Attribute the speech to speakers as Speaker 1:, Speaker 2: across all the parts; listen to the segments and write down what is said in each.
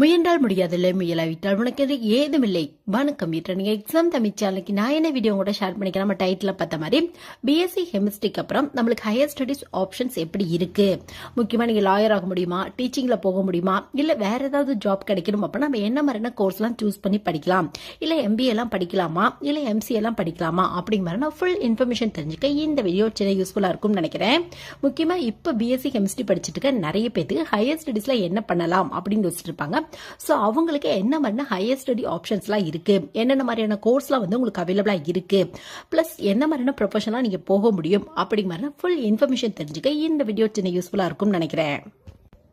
Speaker 1: முயன்றால் முடியாதில்லை முயலாவிட்டால் உனக்கு ஏதுமில்லை. வணக்கம் வீட்டில் நீங்கள் எக்ஸாம் தமிழ் சேனலுக்கு நான் என்ன வீடியோ கூட ஷேர் பண்ணிக்கிறேன்? நம்ம டைட்டில் பார்த்த மாதிரி பிஎஸ்சி கெமிஸ்ட்ரிக்கு அப்புறம் நம்மளுக்கு ஹையர் ஸ்டடீஸ் ஆப்ஷன்ஸ் எப்படி இருக்கு? முக்கியமாக நீங்கள் லாயர் ஆக முடியுமா? டீச்சிங்கில் போக முடியுமா? இல்லை வேற ஏதாவது ஜாப் கிடைக்கணும் அப்படின்னா நம்ம என்ன மாதிரியான கோர்ஸ்லாம் சூஸ் பண்ணி படிக்கலாம்? இல்லை எம்பிஏ எல்லாம் படிக்கலாமா? இல்லை எம்சிஏ எல்லாம் படிக்கலாமா? அப்படிங்கிற மாதிரி நான் ஃபுல் இன்ஃபர்மேஷன் தெரிஞ்சுக்க இந்த வீடியோ சின்ன யூஸ்ஃபுல்லாக இருக்கும்னு நினைக்கிறேன். முக்கியமாக இப்போ பிஎஸ்சி கெமிஸ்ட்ரி படிச்சுட்டு இருக்க நிறைய பேருக்கு ஹையர் ஸ்டடீஸில் என்ன பண்ணலாம் அப்படின்னு யோசிச்சுட்டு இருப்பாங்க. ஸோ அவங்களுக்கு என்ன மாதிரியான ஹையர் ஸ்டடி ஆப்ஷன்ஸ்லாம் இருக்கு. என்னென்ன மாதிரியான கோர்ஸ்லாம் வந்து உங்களுக்கு அவைலபிளாக இருக்கு. ப்ளஸ் என்ன மாதிரியான ப்ரொஃபஷனாக நீங்கள் போக முடியும் அப்படிங்கிற மாதிரி ஃபுல் இன்ஃபர்மேஷன் தெரிஞ்சுக்க இந்த வீடியோ சின்ன யூஸ்ஃபுல்லாக இருக்கும்னு நினைக்கிறேன்.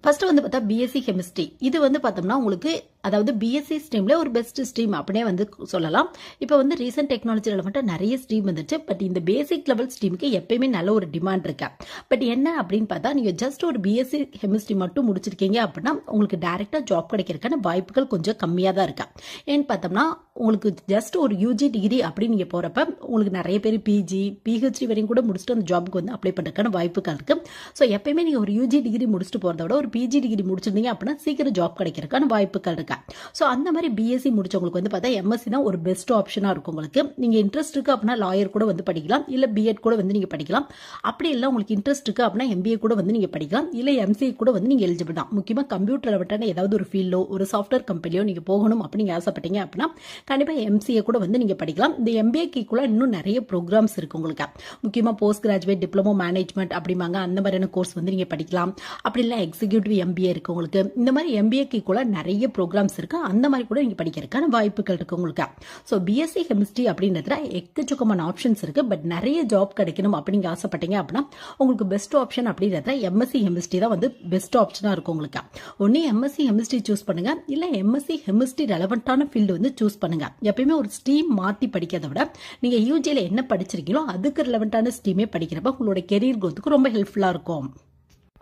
Speaker 1: ஃபர்ஸ்ட் வந்து பார்த்தா பிஎஸ்சி கெமிஸ்ட்ரி இது வந்து பார்த்தோம்னா உங்களுக்கு அதாவது பிஎஸ்சி ஸ்ட்ரீமில் ஒரு பெஸ்ட் ஸ்ட்ரீம் அப்படியே வந்து சொல்லலாம். இப்போ வந்து ரீசெண்ட் டெக்னாலஜி மட்டும் நிறைய ஸ்ட்ரீம் வந்துச்சு பட் இந்த பேசிக் லெவல் ஸ்ட்ரீமுக்கு எப்பயுமே நல்ல ஒரு டிமாண்ட் இருக்கு? பட் என்ன அப்படின்னு பார்த்தா நீங்கள் ஜஸ்ட் ஒரு பிஎஸ்சி கெமிஸ்ட்ரி மட்டும் முடிச்சிருக்கீங்க அப்படின்னா உங்களுக்கு டேரெக்டாக ஜாப் கிடைக்கிறதுக்கான வாய்ப்புகள் கொஞ்சம் கம்மியாக தான் இருக்கு? ஏன்னு பார்த்தோம்னா உங்களுக்கு ஜஸ்ட் ஒரு யூஜி டிகிரி அப்படின்னு நீங்கள் போகிறப்ப உங்களுக்கு நிறைய பேர் பிஜி பிஹெச்டி வரையும் கூட முடிச்சுட்டு அந்த ஜாபுக்கு வந்து அப்ளை பண்ணுறதுக்கான வாய்ப்புகள் இருக்கு. ஸோ எப்பயுமே நீங்கள் ஒரு யூஜி டிகிரி முடிச்சுட்டு போகிறத விட ஒரு பிஜி டிகிரி முடிச்சிருந்தீங்க அப்படின்னா சீக்கிரம் ஜாப் கிடைக்கிறதுக்கான வாய்ப்புகள் இருக்கு ஸோ அந்த மாதிரி பிஎஸ்சி முடிச்சவங்களுக்கு வந்து பார்த்தா எம்எஸ்சி தான் ஒரு பெஸ்ட் ஆப்ஷனாக இருக்கும் உங்களுக்கு. நீங்கள் இன்ட்ரெஸ்ட் இருக்கு அப்படின்னா லாயர் கூட வந்து படிக்கலாம். இல்லை பிஎட் கூட வந்து நீங்கள் படிக்கலாம். அப்படி இல்லை உங்களுக்கு இன்ட்ரெஸ்ட் இருக்கு அப்படின்னா எம்பிஏ கூட வந்து நீங்கள் படிக்கலாம். இல்லை எம்சிஏ கூட வந்து நீங்கள் எலிஜிபிள் தான். முக்கியமாக கம்ப்யூட்டர் விட்டான ஏதாவது ஒரு ஃபீல்டோ ஒரு சாஃப்ட்வேர் கம்பெனியோ நீங்கள் போகணும் அப்படின்னு ஆசைப்பட்டீங்க அப்படின்னா கண்டிப்பாக எம்சிஏ கூட வந்து நீங்கள் படிக்கலாம். இந்த எம்பிஏக்குள்ள இன்னும் நிறைய ப்ரோக்ராம்ஸ் இருக்கு உங்களுக்கு. முக்கியமாக போஸ்ட் கிராஜுவேட் டிப்ளமோ மேனேஜ்மெண்ட் அப்படிம்பாங்க. அந்த மாதிரியான கோர்ஸ் வந்து நீங்கள் படிக்கலாம். அப்படி இல்லை எக்ஸிக்யூட்டிவ் எம்பிஏ இருக்கு உங்களுக்கு. இந்த மாதிரி எம்பிஏக்குள்ள நிறைய ப்ரோக்ராம்ஸ் இருக்கு. அந்த மாதிரி கூட நீங்க படிக்கிறதுக்கான வாய்ப்புகள் இருக்குது உங்களுக்கு. ஸோ பிஎஸ்சி கெமிஸ்ட்ரி அப்படின்றதுல எக்கச்சக்கமான ஆப்ஷன்ஸ் இருக்கு. பட் நிறைய ஜாப் கிடைக்கணும் அப்படிங்க ஆசைப்பட்டீங்க அப்படின்னா உங்களுக்கு பெஸ்ட் ஆப்ஷன் அப்படின்றதுல எம்எஸ்சி கெமிஸ்ட்ரி தான் வந்து பெஸ்ட் ஆப்ஷனாக இருக்கும் உங்களுக்கு. ஒன்று எம்எஸ்சி கெமிஸ்ட்ரி சூஸ் பண்ணுங்க. இல்லை எம்எஸ்சி கெமிஸ்ட்ரி ரெலவெண்ட்டான ஃபீல்டு வந்து சூஸ் பண்ணுங்க. எப்பயுமே ஒரு ஸ்ட்ரீம் மாற்றி படிக்கிறத விட நீங்க யூஜியில் என்ன படிச்சிருக்கீங்களோ அதுக்கு ரெலவெண்டான ஸ்ட்ரீமே படிக்கிறப்ப உங்களோட கெரியர் குரோத்துக்கு ரொம்ப ஹெல்ப்ஃபுல்லாக இருக்கும்.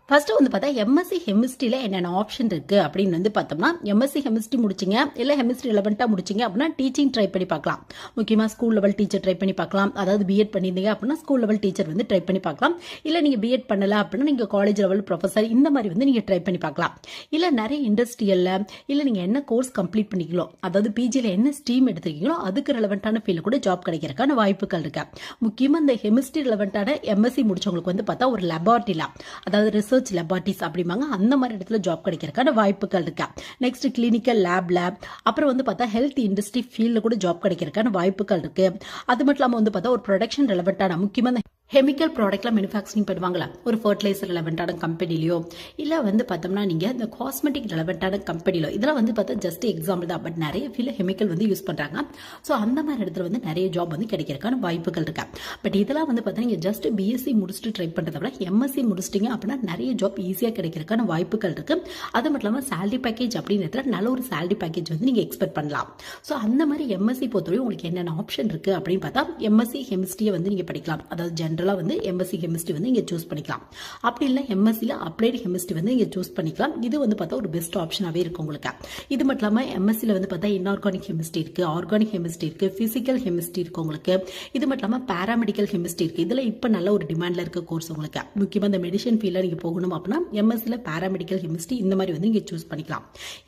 Speaker 1: ஃபர்ஸ்ட் வந்து பார்த்தா எம்எஸ்சி ஹெமிஸ்ட்ரியில் என்னென்ன ஆப்ஷன் இருக்குது அப்படின்னு வந்து பார்த்தோம்னா எம்எஸ்சி ஹெமிஸ்ட்ரி முடிச்சிங்க. இல்லை ஹெமிஸ்ட்ரி ரெலவெண்ட்டாக முடிச்சிங்க அப்படின்னா டீச்சிங் ட்ரை பண்ணி பார்க்கலாம். முக்கியமாக ஸ்கூல் லெவல் டீச்சர் ட்ரை பண்ணி பார்க்கலாம். அதாவது பிஎட் பண்ணியிருந்தீங்க அப்படின்னா ஸ்கூல் லெவல் டீச்சர் வந்து ட்ரை பண்ணி பார்க்கலாம். இல்லை நீங்கள் பிஎட் பண்ணலை அப்படின்னா நீங்கள் காலேஜ் லெவல் ப்ரொஃபஸர் இந்த மாதிரி வந்து நீங்கள் ட்ரை பண்ணி பார்க்கலாம். இல்லை நிறைய இண்டஸ்ட்ரியலில் இல்லை நீங்கள் என்ன கோர்ஸ் கம்ப்ளீட் பண்ணிக்கலோ அதாவது பிஜியில் என்ன ஸ்ட்ரீம் எடுத்துருக்கீங்களோ அதுக்கு ரெலவெண்ட்டான ஃபீல்டு கூட ஜாப் கிடைக்கிறதுக்கான வாய்ப்புகள் இருக்கு. முக்கியமாக இந்த ஹெமிஸ்ட்ரி ரெலவெண்ட்டான எம்எஸ்சி முடிச்சவங்களுக்கு வந்து பார்த்தா ஒரு லெபார்ட்டிலாம் அதாவது ரிசர்ச் லெபார்ட்டிஸ் அப்படிம்பாங்க. அந்த மாதிரி இடத்துல ஜாப் கிடைக்கிறதுக்கான வாய்ப்புகள் இருக்கா? நெக்ஸ்ட் கிளினிக்கல் லேப் லேப் அப்புறம் வந்து பார்த்தா ஹெல்த் இண்டஸ்ட்ரி ஃபீல்டில் கூட ஜாப் கிடைக்கிறதுக்கான வாய்ப்புகள் இருக்கு. அது மட்டும் இல்லாமல் வந்து பார்த்தா ஒரு ப்ரொடக்ஷன் ரெலவெண்ட்டான முக்கியமாக கெமிக்கல் ப்ராடக்ட்லாம் மேனுஃபேக்சரிங் பண்ணுவாங்களா? ஒரு ஃபர்டிலைசர் ரெலவெண்ட்டான கம்பெனிலையோ இல்லை வந்து பார்த்தோம்னா நீங்கள் இந்த காஸ்மெட்டிக் ரெலவெண்ட்டான கம்பெனிலோ இதெல்லாம் வந்து பார்த்தா ஜஸ்ட் எக்ஸாம்பிள் தான். பட் நிறைய ஃபீல்டு கெமிக்கல் வந்து யூஸ் பண்ணுறாங்க ஸோ அந்த மாதிரி இடத்துல வந்து நிறைய ஜாப் வந்து கிடைக்கிறதுக்கான வாய்ப்புகள் இருக்கா? பட் இதெல்லாம் வந்து பார்த்தா நீங்கள் ஜஸ்ட் பிஎஸ்சி முடிச்சுட்டு ட்ரை பண்ணுறத விட எம்எஸ்சி முடிச்சிட்டிங்க அப்படின்னா நிறைய ஜாப் ஈஸியாக கிடைக்கிறதுக்கான வாய்ப்புகள் இருக்கு. அது மட்டும் இல்லாமல் சேலரி பேக்கேஜ் அப்படின்றதுல நல்ல ஒரு சேலரி பேக்கேஜ் வந்து நீங்கள் எக்ஸ்பெக்ட் பண்ணலாம். ஸோ அந்த மாதிரி எம்எஸ்சி பொறுத்தவரை உங்களுக்கு என்னென்ன ஆப்ஷன் இருக்குது அப்படின்னு பார்த்தா எம்எஸ்சி கெமிஸ்ட்ரியை வந்து நீங்கள் படிக்கலாம். அதாவது ஜென்ரல் ஜென்ரலாக வந்து எம்எஸ்சி கெமிஸ்ட்ரி வந்து இங்கே சூஸ் பண்ணிக்கலாம். அப்படி இல்லை எம்எஸ்சியில் அப்ளைடு கெமிஸ்ட்ரி வந்து இங்கே சூஸ் பண்ணிக்கலாம். இது வந்து பார்த்தா ஒரு பெஸ்ட் ஆப்ஷனாகவே இருக்கும் உங்களுக்கு. இது மட்டும் இல்லாமல் எம்எஸ்சியில் வந்து பார்த்தா இன்ஆர்கானிக் கெமிஸ்ட்ரி இருக்குது ஆர்கானிக் கெமிஸ்ட்ரி இருக்குது ஃபிசிக்கல் கெமிஸ்ட்ரி இருக்குது உங்களுக்கு. இது மட்டும் இல்லாமல் பேராமெடிக்கல் கெமிஸ்ட்ரி இருக்குது இதில் இப்போ நல்ல ஒரு டிமாண்டில் இருக்க கோர்ஸ் உங்களுக்கு. முக்கியமாக இந்த மெடிசன் ஃபீல்டில் நீங்கள் போகணும் அப்படின்னா எம்எஸ்சியில் பேராமெடிக்கல் கெமிஸ்ட்ரி இந்த மாதிரி வந்து இங்கே சூஸ் பண்ணிக்கலாம்.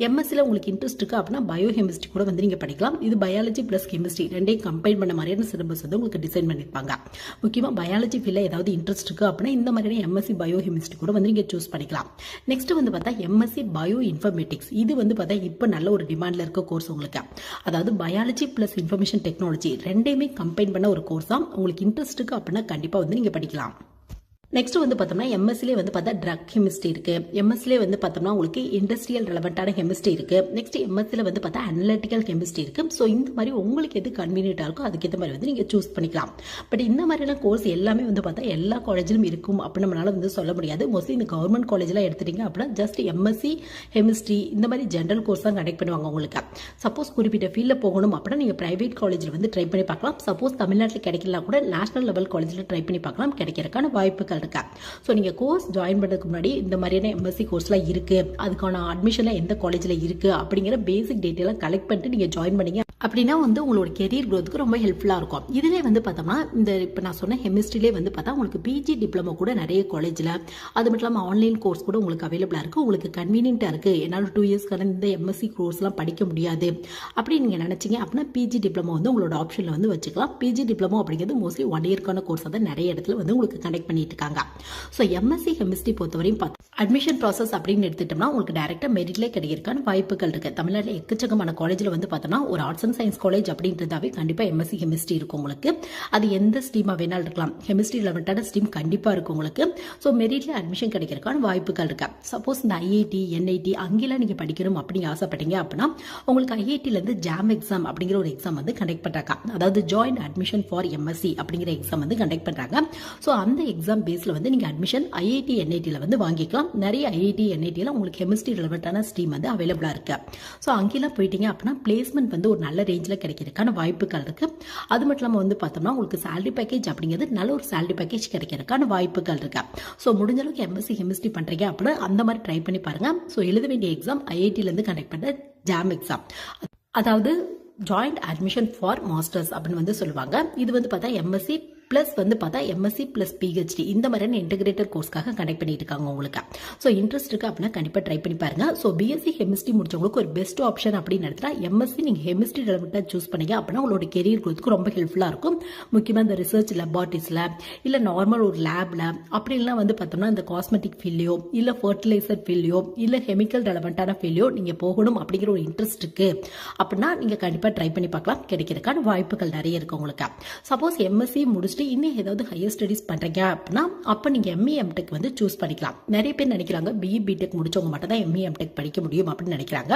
Speaker 1: எம்எஸ்சியில் உங்களுக்கு இன்ட்ரெஸ்ட் இருக்குது அப்படின்னா பயோ கெமிஸ்ட்ரி கூட வந்து நீங்கள் படிக்கலாம். இது பயாலஜி ப்ளஸ் கெமிஸ்ட்ரி ரெண்டையும் கம்பைன் பண்ண மாதிரியான சிலபஸ் வந்து உங்களுக்கு டிசைன் பண்ணியிருப்பாங்க முக்கியமாக பயாலஜி ஃபீல்டில் ஏதாவது இன்ட்ரெஸ்ட் இருக்குது அப்படின்னா இந்த மாதிரியான எம்எஸ்சி பயோ கெமிஸ்ட்ரி கூட வந்து நீங்கள் சூஸ் பண்ணிக்கலாம். நெக்ஸ்ட் வந்து பார்த்தா எம்எஸ்சி பயோ இன்ஃபர்மேட்டிக்ஸ் இது வந்து பார்த்தா இப்போ நல்ல ஒரு டிமாண்டில் இருக்க கோர்ஸ் உங்களுக்கு. அதாவது பயாலஜி ப்ளஸ் இன்ஃபர்மேஷன் டெக்னாலஜி ரெண்டையுமே கம்பைன் பண்ண ஒரு கோர்ஸ் தான் உங்களுக்கு இன்ட்ரெஸ்ட் இருக்குது அப்படின்னா கண்டிப்பாக வந்து நீங்கள் படிக்கலாம். நெக்ஸ்ட் வந்து பார்த்தோம்னா எம்எஸ்சிலே வந்து பார்த்தா ட்ரக் கெமிஸ்ட்ரி இருக்கு. எம்எஸ்சிலே வந்து பார்த்தோம்னா உங்களுக்கு இண்டஸ்ட்ரியல் ரெலவெண்ட்டான கெமிஸ்ட்ரி இருக்கு. நெக்ஸ்ட் எம்எஸ்சியில் வந்து பார்த்தா அனலிட்டிக்கல் கெமிஸ்ட்ரி இருக்கு. ஸோ இந்த மாதிரி உங்களுக்கு எது கன்வீனியன்ட்டாக இருக்கோ அதுக்கேற்ற மாதிரி வந்து நீங்கள் சூஸ் பண்ணிக்கலாம். பட் இந்த மாதிரியான கோர்ஸ் எல்லாமே வந்து பார்த்தா எல்லா காலேஜிலும் இருக்கும் அப்படின்னு நம்மளால வந்து சொல்ல முடியாது. மோஸ்ட்லி இந்த கவர்மெண்ட் காலேஜில் எடுத்துட்டீங்க அப்படின்னா ஜஸ்ட் எம்எஸ்சி கெமிஸ்ட்ரி இந்த மாதிரி ஜென்ரல் கோர்ஸ் தான் கண்டக்ட் பண்ணுவாங்க உங்களுக்கு. சப்போஸ் குறிப்பிட்ட ஃபீல்டில் போகணும் அப்படின்னா நீங்கள் ப்ரைவேட் காலேஜில் வந்து ட்ரை பண்ணி பார்க்கலாம். சப்போஸ் தமிழ்நாட்டில் கிடைக்கலாம் கூட நேஷனல் லெவல் காலேஜில் ட்ரை பண்ணி பார்க்கலாம். கிடைக்கிறதுக்கான வாய்ப்புகள் இருக்கா ஸோ நீங்கள் கோர்ஸ் ஜாயின் பண்ணுறதுக்கு முன்னாடி இந்த மாதிரியான எம்எஸ்சி கோர்ஸ்லாம் இருக்குது அதுக்கான அட்மிஷன்லாம் எந்த காலேஜில் இருக்குது அப்படிங்கிற பேசிக் டீட்டெயிலாக கலெக்ட் பண்ணிட்டு நீங்கள் ஜாயின் பண்ணீங்க. அப்படின்னா வந்து உங்களோட கெரியர் க்ரோத்துக்கு ரொம்ப ஹெல்ப்ஃபுல்லாக இருக்கும். இதிலே வந்து பார்த்தோம்னா இந்த இப்போ நான் சொன்ன ஹெமிஸ்ட்ரிலே வந்து பார்த்தா உங்களுக்கு பிஜி டிப்ளமோ கூட நிறைய காலேஜில் அது மட்டும் இல்லாமல் ஆன்லைன் கோர்ஸ் கூட உங்களுக்கு அவைலபிளாக இருக்குது உங்களுக்கு கன்வீனியன்ட்டாக இருக்குது என்னால் டூ இயர்ஸ்க்கான இந்த எம்எஸ்சி கோர்ஸ்லாம் படிக்க முடியாது. அப்படின்னு நீங்கள் நினச்சிங்க அப்படின்னா பிஜி டிப்ளமோ வந்து உங்களோட ஆப்ஷனில் வந்து வச்சுக்கலாம். பிஜி டிப்ளமோ அப்படிங்கிறது மோஸ்ட்லி ஒன் இயர்க்கான கோர்ஸ் தான் நிறைய இடத்துல வந்து உங்களுக்கு கனெக்ட் பண்ணிட்டு இருக்காங்க. ஸோ எம்எஸ்சி ஹெமிஸ்ட்ரி பொறுத்தவரையும் பார்த்து அட்மிஷன் ப்ராசஸ் அப்படின்னு எடுத்துட்டோம்னா உங்களுக்கு டேரெக்டாக மெரிட்லேயே கிடைக்கிறதுக்கான வாய்ப்புகள் இருக்குது தமிழ்நாட்டில் எக்கச்சக்கமான காலேஜில் வந்து பார்த்தோம்னா ஒரு ஆர்ட்ஸ் அண்ட் சயின்ஸ் காலேஜ் அப்படின்றதாவே கண்டிப்பாக எம்எஸ்சி கெமிஸ்ட்ரி இருக்கும் உங்களுக்கு. அது எந்த ஸ்ட்ரீமாக வேணாலும் இருக்கலாம். கெமிஸ்ட்ரி ரிலவெண்ட்டான ஸ்ட்ரீம் கண்டிப்பாக இருக்கும் உங்களுக்கு. ஸோ மெரிட்ல அட்மிஷன் கிடைக்கிறதுக்கான வாய்ப்புகள் இருக்கா? சப்போஸ் இந்த ஐஐடி என்ஐடி அங்கெல்லாம் நீங்கள் படிக்கணும் அப்படின்னு ஆசைப்பட்டீங்க அப்படின்னா உங்களுக்கு ஐஐடியிலேருந்து ஜாம் எக்ஸாம் அப்படிங்கிற ஒரு எக்ஸாம் வந்து கண்டக்ட் பண்ணுறாங்க அதாவது ஜாயின்ட் அட்மிஷன் ஃபார் எம்எஸ்சி அப்படிங்கிற எக்ஸாம் வந்து கண்டக்ட் பண்ணுறாங்க ஸோ அந்த எக்ஸாம் பேஸில் வந்து நீங்கள் அட்மிஷன் ஐஐடி என்ஐடியில் வந்து வாங்கிக்கலாம். நிறைய ஐஐடி என்ஐடியில் உங்களுக்கு கெமிஸ்ட்ரி ரிலவெண்ட்டான ஸ்ட்ரீம் வந்து அவைலபிளாக இருக்குது ஸோ அங்கெல்லாம் போயிட்டீங்க அப்படின்னா பிளேஸ்மெண்ட் வந்து ஒரு நல்ல ரேஞ்சில் கிடைக்கிறதுக்கான வாய்ப்புகள் இருக்குது அது மட்டும் இல்லாமல் வந்து பார்த்தோம்னா உங்களுக்கு சேலரி பேக்கேஜ் அப்படிங்கிறது நல்ல ஒரு சேலரி பேக்கேஜ் கிடைக்கிறதுக்கான வாய்ப்புகள் இருக்குது ஸோ முடிஞ்ச அளவுக்கு எம்எஸ்சி கெமிஸ்ட்ரி பண்ணுறீங்க அப்படின்னா அந்த மாதிரி ட்ரை பண்ணி பாருங்கள் ஸோ எழுத வேண்டிய எக்ஸாம் ஐஐடியிலேருந்து கண்டக்ட் பண்ணுற ஜாம் எக்ஸாம் அதாவது ஜாயிண்ட் அட்மிஷன் ஃபார் மாஸ்டர்ஸ் அப்படின்னு வந்து சொல்லுவாங்க. இது வந்து பார்த்தா எம்எஸ்சி ப்ளஸ் வந்து பார்த்தா எம்எஸ்சி ப்ளஸ் பிஹெச்டி இந்த மாதிரியான இன்டகிரேட்டட் கோர்ஸ்க்காக கனெக்ட் பண்ணிட்டு இருக்காங்க உங்களுக்கு. ஸோ இன்ட்ரெஸ்ட் இருக்கு அப்படின்னா கண்டிப்பாக ட்ரை பண்ணி பாருங்க. ஸோ பிஎஸ்சி கெமிஸ்ட்ரி முடிச்சவங்களுக்கு ஒரு பெஸ்ட் ஆப்ஷன் அப்படின்னு நடத்தினா எம்எஸ்சி நீங்கள் கெமிஸ்ட்ரி ரெலவெண்ட்டாக சூஸ் பண்ணீங்க அப்படின்னா உங்களோட கெரியர் growthக்கு ரொம்ப ஹெல்ப்ஃபுல்லாக இருக்கும். முக்கியமாக இந்த ரிசர்ச் லெபார்ட்டிஸில் இல்லை நார்மல் ஒரு லேபில் அப்படின்லாம் வந்து பார்த்தோம்னா இந்த காஸ்மெட்டிக் ஃபீல்டையோ இல்லை ஃபர்டிலைசர் ஃபீல்டையோ இல்லை கெமிக்கல் ரெலவெண்ட்டான ஃபீல்டையோ நீங்கள் போகணும் அப்படிங்கிற ஒரு இன்ட்ரெஸ்ட் இருக்கு. அப்படின்னா நீங்கள் கண்டிப்பாக ட்ரை பண்ணி பார்க்கலாம். கிடைக்கிறதுக்கான வாய்ப்புகள் நிறைய இருக்கு உங்களுக்கு. சப்போஸ் எம்எஸ்சி முடிச்சு முடிச்சுட்டு இன்னும் ஏதாவது ஹையர் ஸ்டடீஸ் பண்ணுறீங்க அப்படின்னா அப்போ நீங்கள் எம்இ எம்டெக் வந்து சூஸ் பண்ணிக்கலாம். நிறைய பேர் நினைக்கிறாங்க பிஇ பிடெக் முடிச்சவங்க மட்டும் தான் எம்இ எம்டெக் படிக்க முடியும் அப்படின்னு நினைக்கிறாங்க.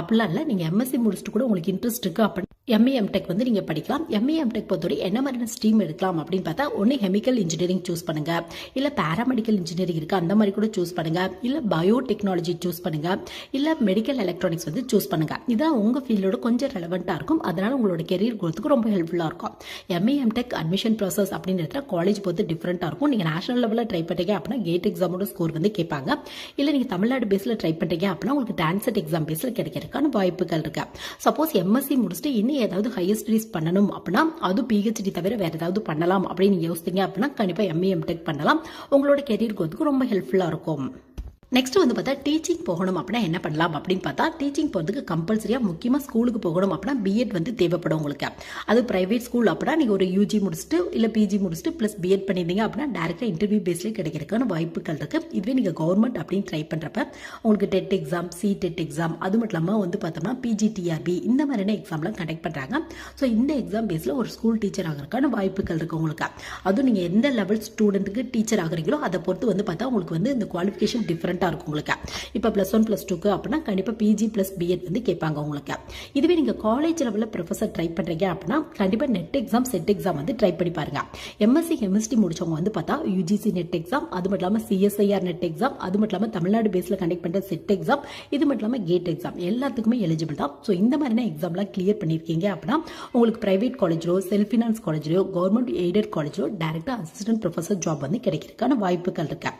Speaker 1: அப்படிலாம் இல்லை நீங்கள் எம்எஸ்சி முடிச்சுட்டு கூட உங்களுக்கு இன்ட்ரெஸ்ட் இருக்கு அப்படின்னு எம்ஏ எம்டெக் வந்து நீங்கள் படிக்கலாம். எம்ஏ எம்டெக் பொறுத்தவரை என்ன மாதிரியான ஸ்ட்ரீம் எடுக்கலாம் அப்படின்னு பார்த்தா ஒன்று கெமிக்கல் இன்ஜினியரிங் சூஸ் பண்ணுங்கள் இல்லை பேராமெடிக்கல் இன்ஜினியரிங் இருக்குது அந்த மாதிரி கூட சூஸ் பண்ணுங்கள் இல்லை பயோடெக்னாலஜி சூஸ் பண்ணுங்கள் இல்லை மெடிக்கல் எலக்ட்ரானிக்ஸ் வந்து சூஸ் பண்ணுங்கள் இதான் உங்கள் ஃபீல்டோட கொஞ்சம் ரெலவெண்ட்டாக இருக்கும். அதனால் உங்களோட கெரியர் குரோத்துக்கு ரொம்ப ஹெல்ப்ஃபுல்லாக இருக்கும். எம்ஏ எம்டெக் அட்மிஷன் ப்ராசஸ் அப்படின்றத காலேஜ் பொறுத்து டிஃப்ரெண்ட்டாக இருக்கும். நீங்கள் நேஷனல் லெவலில் ட்ரை பண்ணுறீங்க அப்படின்னா கேட் எக்ஸாமோட ஸ்கோர் வந்து கேட்பாங்க. இல்லை நீங்கள் தமிழ்நாடு பேஸில் ட்ரை பண்ணுறீங்க அப்படின்னா உங்களுக்கு டான்செட் எக்ஸாம் பேஸில் கிடைக்கிறதுக்கான வாய்ப்புகள் இருக்குது சப்போஸ் எம்எஸ்சி முடிச்சுட்டு இன்னும் ஏதாவது ஹையர் ஸ்டடிஸ் பண்ணணும் அப்படின்னா அது பிஹெச்டி தவிர வேற ஏதாவது பண்ணலாம் அப்படின்னு யோசித்தீங்க அப்படின்னா கண்டிப்பாக எம்ஏ எம்டெக் பண்ணலாம். உங்களோட கெரியர் கோத்துக்கு ரொம்ப ஹெல்ப்ஃபுல்லாக இருக்கும். நெக்ஸ்ட் வந்து பார்த்தா டீச்சிங் போகணும் அப்படின்னா என்ன பண்ணலாம் அப்படின்னு பார்த்தா டீச்சிங் போகிறதுக்கு கம்பல்சரியாக முக்கியமாக ஸ்கூலுக்கு போகணும் அப்படின்னா பிஎட் வந்து தேவைப்படும் உங்களுக்கு. அது ப்ரைவேட் ஸ்கூல் அப்படின்னா நீங்கள் ஒரு யூஜி முடிச்சுட்டு இல்லை பிஜி முடிச்சுட்டு ப்ளஸ் பிஎட் பண்ணியிருந்தீங்க அப்படின்னா டேரெக்டாக இன்டர்வியூ பேஸ்லேயே கிடைக்கிறதுக்கான வாய்ப்புகள் இருக்குது இதுவே நீங்கள் கவர்மெண்ட் அப்படின்னு ட்ரை பண்ணுறப்ப உங்களுக்கு TET exam C TET exam அது மட்டும் இல்லாமல் வந்து பார்த்தோம்னா பிஜிடிஆர்பி இந்த மாதிரியான எக்ஸாம்லாம் கண்டக்ட் பண்ணுறாங்க ஸோ இந்த எக்ஸாம் பேஸில் ஒரு ஸ்கூல் டீச்சர் ஆகிறதுக்கான வாய்ப்புகள் இருக்குது உங்களுக்கு. அதுவும் நீங்கள் எந்த லெவல் ஸ்டூடெண்ட்டுக்கு டீச்சர் ஆகிறீங்களோ அதை பொறுத்து வந்து பார்த்தா உங்களுக்கு வந்து இந்த குவாலிஃபிகேஷன் டிஃப்ரெண்ட்டாக இருக்கும் உங்களுக்கு. இப்போ ப்ளஸ் ஒன் ப்ளஸ் டூக்கு அப்படின்னா கண்டிப்பாக பிஜி ப்ளஸ் பிஎட் வந்து கேட்பாங்க உங்களுக்கு. இதுவே நீங்கள் காலேஜ் லெவலில் ப்ரொஃபஸர் ட்ரை பண்ணுறீங்க அப்படின்னா கண்டிப்பாக நெட் எக்ஸாம் செட் எக்ஸாம் வந்து ட்ரை பண்ணி பாருங்க. எம்எஸ்சி கெமிஸ்ட்ரி முடிச்சவங்க வந்து பார்த்தா யூஜிசி நெட் எக்ஸாம் அது மட்டும் இல்லாமல் சிஎஸ்ஐஆர் நெட் எக்ஸாம் அது மட்டும் இல்லாமல் தமிழ்நாடு பேஸில் கண்டக்ட் பண்ணுற செட் எக்ஸாம் இது மட்டும் இல்லாமல் கேட் எக்ஸாம் எல்லாத்துக்குமே எலிஜிபிள் தான். ஸோ இந்த மாதிரியான எக்ஸாம்லாம் கிளியர் பண்ணியிருக்கீங்க அப்படின்னா உங்களுக்கு ப்ரைவேட் காலேஜிலோ செல்ஃப் ஃபினான்ஸ் காலேஜ்லையோ கவர்மெண்ட் எய்டட் காலேஜோ டேரெக்டாக அசிஸ்டன்ட் ப்ரொஃபஸர் ஜாப் வந்து கிடைக்கிறதுக்கான வாய்ப்புகள் இருக்கு.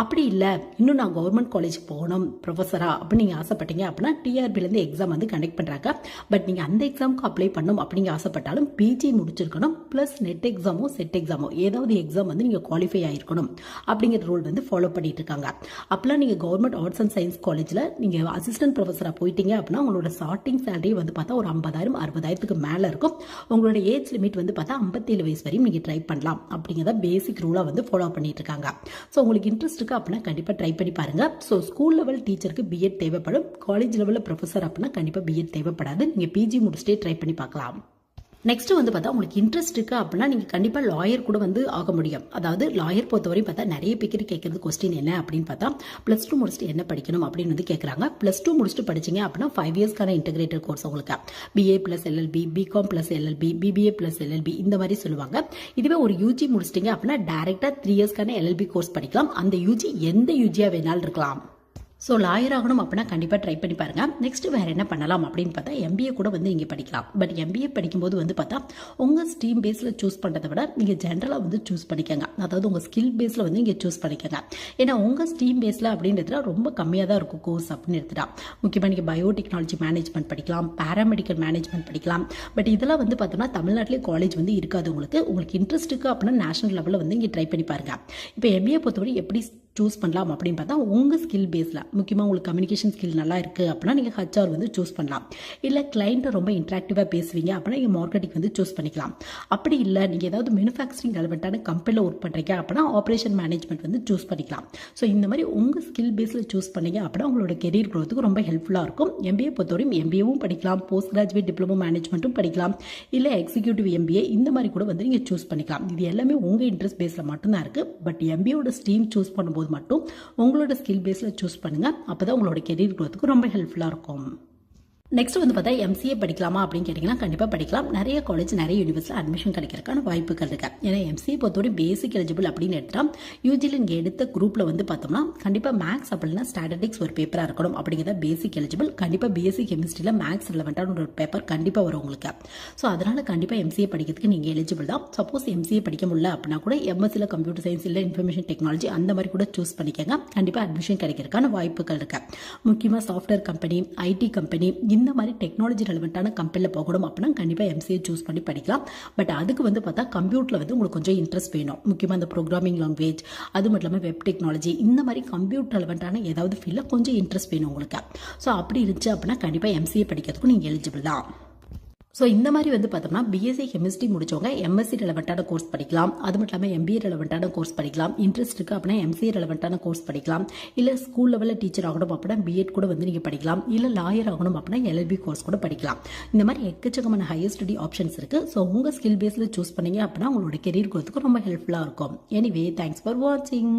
Speaker 1: அப்படி இல்லை இன்னும் நான் கவர்மெண்ட் காலேஜ் போகணும் ப்ரொஃபஸரா அப்படின்னு நீங்கள் ஆசைப்பட்டீங்க அப்படின்னா டிஆர்பிலேருந்து எக்ஸாம் வந்து கண்டக்ட் பண்ணுறாங்க பட் நீங்கள் அந்த எக்ஸாமுக்கு அப்ளை பண்ணணும் அப்படிங்க ஆசைப்பட்டாலும் பிஜி முடிச்சிருக்கணும் ப்ளஸ் நெட் எக்ஸாமோ செட் எக்ஸாமோ ஏதாவது எக்ஸாம் வந்து நீங்கள் குவாலிஃபை ஆகிருக்கணும் அப்படிங்கிற ரூல் வந்து ஃபாலோ பண்ணிட்டு இருக்காங்க. அப்பெல்லாம் நீங்கள் கவர்மெண்ட் ஆர்ட்ஸ் அண்ட் சயின்ஸ் காலேஜில் நீங்கள் அசிஸ்டன்ட் ப்ரொஃபஸராக போயிட்டீங்க அப்படின்னா உங்களோட ஸ்டார்டிங் சேலரி வந்து பார்த்தா ஒரு ஐம்பதாயிரம் அறுபதாயிரத்துக்கு மேலே இருக்கும். உங்களோட ஏஜ் லிமிட் வந்து பார்த்தா ஐம்பத்தேழு வயசு வரையும் நீங்கள் ட்ரை பண்ணலாம் அப்படிங்கிறத பேசிக் ரூலாக வந்து ஃபாலோ பண்ணிட்டு இருக்காங்க. ஸோ உங்களுக்கு இன்ட்ரெஸ்ட் இருக்கு அப்படின்னா கண்டிப்பாக ட்ரை பண்ணி பாருங்க ஸோ ஸ்கூல் லெவல் டீச்சருக்கு பிஎட் தேவைப்படும். காலேஜ் லெவலில் ப்ரொஃபஸர் அப்படின்னா கண்டிப்பாக பிஎட் தேவைப்படாது. நீங்கள் பிஜி முடிச்சுட்டே ட்ரை பண்ணி பார்க்கலாம். நெக்ஸ்ட் வந்து பார்த்தா உங்களுக்கு இன்ட்ரெஸ்ட் இருக்கு அப்படின்னா நீங்கள் கண்டிப்பாக லாயர் கூட வந்து ஆக முடியும். அதாவது லாயர் பொறுத்தவரையும் பார்த்தா நிறைய பேர் கேட்கறது கொஸ்டின் என்ன அப்படின்னு பார்த்தா ப்ளஸ் டூ முடிச்சுட்டு என்ன படிக்கணும் அப்படின்னு வந்து கேட்குறாங்க. ப்ளஸ் டூ முடிச்சுட்டு படிச்சீங்க அப்படின்னா ஃபைவ் இயர்ஸ்க்கான இன்டகிரேட்டட் கோர்ஸ் உங்களுக்கு. BA plus LLB BCom plus LLB BBA plus LLB இந்த மாதிரி சொல்லுவாங்க. இதுவே ஒரு யூஜி முடிச்சிட்டிங்க அப்படின்னா டேரெக்டாக த்ரீ இயர்ஸ்க்கான எல்எல்பி கோர்ஸ் படிக்கலாம். அந்த யூஜி எந்த யூஜியாக வேணாலும் இருக்கலாம். ஸோ லாயர் ஆகணும் அப்படின்னா கண்டிப்பாக ட்ரை பண்ணி பாருங்கள் நெக்ஸ்ட் வேறு என்ன பண்ணலாம் அப்படின்னு பார்த்தா எம்பிஏ கூட வந்து இங்கே படிக்கலாம். பட் எம்பிஏ படிக்கும்போது வந்து பார்த்தா உங்கள் ஸ்ட்ரீம் பேஸில் சூஸ் பண்ணுறதை விட நீங்கள் ஜென்ரலாக வந்து சூஸ் பண்ணிக்கோங்க. அதாவது உங்கள் ஸ்கில் பேஸில் வந்து இங்கே சூஸ் பண்ணிக்கோங்க. ஏன்னா உங்கள் ஸ்ட்ரீம் பேஸில் அப்படின்றதுல ரொம்ப கம்மியாக தான் இருக்கும் கோர்ஸ் அப்படின்னு எடுத்துட்டா. முக்கியமாக நீங்கள் பயோடெக்னாலஜி மேனேஜ்மெண்ட் படிக்கலாம் பேராமெடிக்கல் மேனேஜ்மெண்ட் படிக்கலாம். பட் இதெல்லாம் வந்து பார்த்தோம்னா தமிழ்நாட்டிலே காலேஜ் வந்து இருக்காது உங்களுக்கு. உங்களுக்கு இன்ட்ரெஸ்ட் இருக்குது அப்படின்னா நேஷனல் லெவலில் வந்து இங்கே ட்ரை பண்ணி பாருங்கள் இப்போ எம்பிஏ பொறுத்தவரை எப்படி சூஸ் பண்ணலாம் அப்படின்னு பார்த்தா உங்கள் ஸ்கில் பேஸில் முக்கியமாக உங்களுக்கு கம்யூனிகேஷன் ஸ்கில் நல்லா இருக்குது அப்படின்னா நீங்கள் ஹச்ஆர் வந்து சூஸ் பண்ணலாம். இல்லை கிளைண்ட்டை ரொம்ப இன்ட்ராக்டிவாக பேசுவீங்க அப்படின்னா நீங்கள் மார்க்கெட்டிங் வந்து சூஸ் பண்ணிக்கலாம். அப்படி இல்லை நீங்கள் ஏதாவது மேனுஃபேக்சரிங் ரெலவெண்ட்டான கம்பெனியில் ஒர்க் பண்ணுறீங்க அப்படின்னா ஆப்ரேஷன் மேனேஜ்மெண்ட் வந்து சூஸ் பண்ணிக்கலாம். ஸோ இந்த மாதிரி உங்கள் ஸ்கில் பேஸில் சூஸ் பண்ணீங்க அப்படின்னா உங்களோட கெரியர் க்ரோத்துக்கு ரொம்ப ஹெல்ப்ஃபுல்லாக இருக்கும். எம்பிஏ பொறுத்தவரையும் எம்பிஏவும் படிக்கலாம். போஸ்ட் கிராஜுவேட் டிப்ளமோ மேனேஜ்மெண்ட்டும் படிக்கலாம். இல்லை எக்ஸிக்யூட்டிவ் எம்பிஏ இந்த மாதிரி கூட வந்து நீங்கள் சூஸ் பண்ணிக்கலாம். இது எல்லாமே உங்கள் இன்ட்ரெஸ்ட் பேஸில் மட்டும்தான் இருக்குது பட் எம்பிஏவோட ஸ்ட்ரீம் சூஸ் பண்ணும்போது மட்டும் உங்களோட ஸ்கில் பேஸில் சூஸ் பண்ணுங்கள் அப்போ தான் உங்களோட கெரியர் க்ரோத்துக்கு ரொம்ப ஹெல்ப்ஃபுல்லாக இருக்கும். நெக்ஸ்ட் வந்து பார்த்தா எம்சிஏ படிக்கலாமா அப்படின்னு கேட்டிங்கன்னா கண்டிப்பாக படிக்கலாம். நிறைய காலேஜ் நிறைய யூனிவர்சிட்டி அட்மிஷன் கிடைக்கிறதுக்கான வாய்ப்புகள் இருக்கு. ஏன்னா எம்சிஏ பொறுத்தவரை பேசிக் எலிஜிபிள் அப்படின்னு எடுத்தா யூஜியில் இங்கே எடுத்த குரூப்பில் வந்து பார்த்தோம்னா கண்டிப்பாக மேக்ஸ் அப்படின்னா ஸ்டாட்டிக்ஸ் ஒரு பேப்பராக இருக்கணும். அப்படிங்கிறத பேசிக் எலிஜிபிள் கண்டிப்பாக பேசிக் கெமிஸ்ட்ரியில் மேக்ஸ் ரிலவெண்ட்டான ஒரு பேப்பர் கண்டிப்பாக வரும் உங்களுக்கு. ஸோ அதனால் கண்டிப்பாக எம்சிஏ படிக்கிறதுக்கு நீங்கள் எலிஜிபிள் தான். சப்போஸ் எம்சிஏ படிக்க முடியல அப்படின்னா கூட எம்எஸ்சியில் கம்ப்யூட்டர் சயின்ஸ் இல்லை இன்ஃபர்மேஷன் டெக்னாலஜி அந்த மாதிரி கூட சூஸ் பண்ணிக்கோங்க. கண்டிப்பாக அட்மிஷன் கிடைக்கிறதுக்கான வாய்ப்புகள் இருக்கு. முக்கியமாக சாஃப்ட்வேர் கம்பெனி ஐடி கம்பெனி இந்த மாதிரி டெக்னாலஜி ரெலவெண்ட்டான கம்பெனியில் போகணும் அப்படின்னா கண்டிப்பாக எம்சிஏ சூஸ் பண்ணி படிக்கலாம். பட் அதுக்கு வந்து பார்த்தா கம்ப்யூட்டரில் வந்து உங்களுக்கு கொஞ்சம் இன்ட்ரெஸ்ட் வேணும். முக்கியமாக இந்த ப்ரோக்ராமிங் லாங்குவேஜ் அது மட்டும் இல்லாமல் வெப் டெக்னாலஜி இந்த மாதிரி கம்ப்யூட்டர் ரெலவெண்ட்டான ஏதாவது ஃபீல்டில் கொஞ்சம் இன்ட்ரெஸ்ட் வேணும் உங்களுக்கு. ஸோ அப்படி இருந்துச்சு அப்படின்னா கண்டிப்பாக எம்சிஏ படிக்கிறதுக்கும் நீங்கள் எலிஜிபிள் தான். ஸோ இந்த மாதிரி வந்து பார்த்தோம்னா பிஎஸ்சி கெமிஸ்ட்ரி முடிச்சவங்க எம்எஸ்சி ரெலவெண்ட்டான கோர்ஸ் படிக்கலாம். அது மட்டும் இல்லாமல் எம்பிஏ ரெலவெண்ட்டான கோர்ஸ் படிக்கலாம். இன்ட்ரெஸ்ட் இருக்குது அப்படின்னா எம்சிஏ ரெலவெண்ட்டான கோர்ஸ் படிக்கலாம். இல்லை ஸ்கூல் லெவலில் டீச்சர் ஆகணும் அப்படின்னா பிஎட் கூட வந்து நீங்கள் படிக்கலாம். இல்லை லாயர் ஆகணும் அப்படின்னா எல்எல்பி கோர்ஸ் கூட படிக்கலாம். இந்த மாதிரி எக்கச்சக்கமான ஹையர் ஸ்டடி ஆப்ஷன்ஸ் இருக்குது ஸோ உங்கள் ஸ்கில் பேஸில் சூஸ் பண்ணீங்க அப்படின்னா உங்களோட கெரியர் growth-க்கு ரொம்ப ஹெல்ப்ஃபுல்லாக இருக்கும். எனிவே தேங்க்ஸ் ஃபார் வாட்சிங்